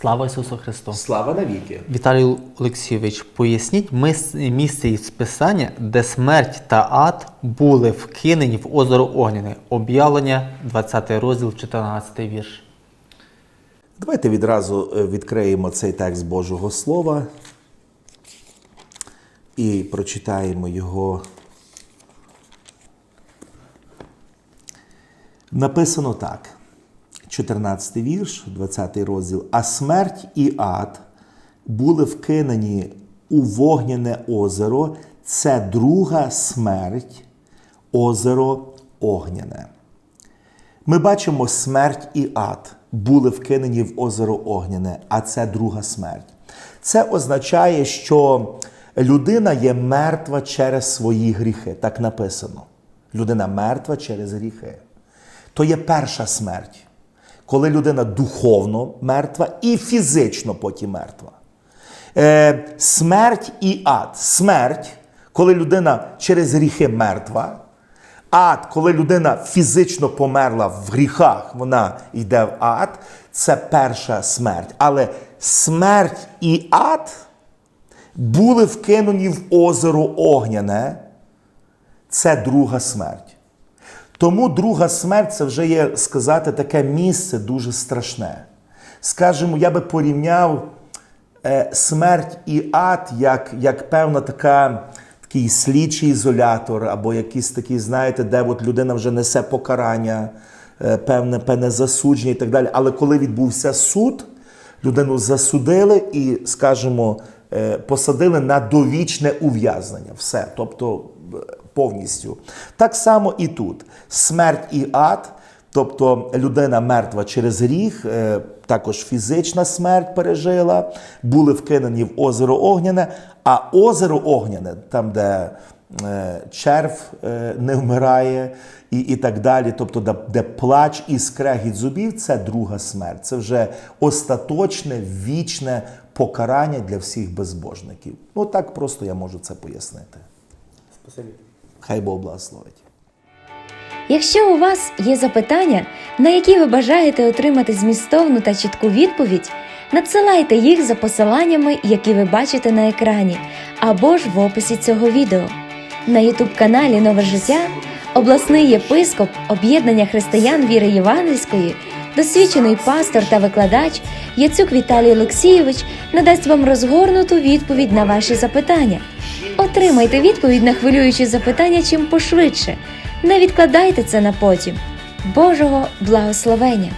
Слава Ісусу Христу! Слава навіки! Віталій Олексійович, поясніть місце із Писання, де смерть та ад були вкинені в озеро Огняне. Об'явлення, 20 розділ, 14 вірш. Давайте відразу е, відкриємо цей текст Божого Слова і прочитаємо його. Написано так. 14 вірш, 20 розділ. А смерть і ад були вкинені у вогняне озеро. Це друга смерть, озеро Огняне. Ми бачимо смерть і ад були вкинені в озеро Огняне, а це друга смерть. Це означає, що людина є мертва через свої гріхи. Так написано. Людина мертва через гріхи. То є перша смерть, коли людина духовно мертва і фізично потім мертва. Е, смерть і ад. Смерть, коли людина через гріхи мертва. Ад, коли людина фізично померла в гріхах, вона йде в ад, це перша смерть. Але смерть і ад були вкинені в озеро Огняне, це друга смерть. Тому друга смерть це вже є сказати таке місце дуже страшне. Скажімо, я би порівняв е, смерть і ад як, як певна така, такий слідчий ізолятор, або якийсь такий, знаєте, де от людина вже несе покарання, е, певне, певне засудження і так далі. Але коли відбувся суд, людину засудили і, скажімо, е, посадили на довічне ув'язнення. Все. Тобто е, повністю. Так само і тут. Смерть і ад. Тобто людина мертва через гріх, е, також фізична смерть пережила, були вкинені в озеро Огняне, а озеро Огняне, там, де е, черв е, не вмирає, і, і так далі, тобто де, де плач і скрегіт зубів, це друга смерть. Це вже остаточне, вічне покарання для всіх безбожників. Ну так просто я можу це пояснити. Хай Бог благословить. Якщо у вас є запитання, на які ви бажаєте отримати змістовну та чітку відповідь, надсилайте їх за посиланнями, які ви бачите на екрані, або ж в описі цього відео. На youtube каналі Нове життя обласний єпископ об'єднання християн віри Євангельської, досвідчений пастор та викладач Яцюк Віталій Олексійович надасть вам розгорнуту відповідь на ваші запитання. Отримайте відповідь на хвилюючі запитання чим пошвидше. Не відкладайте це на потім. Божого благословення!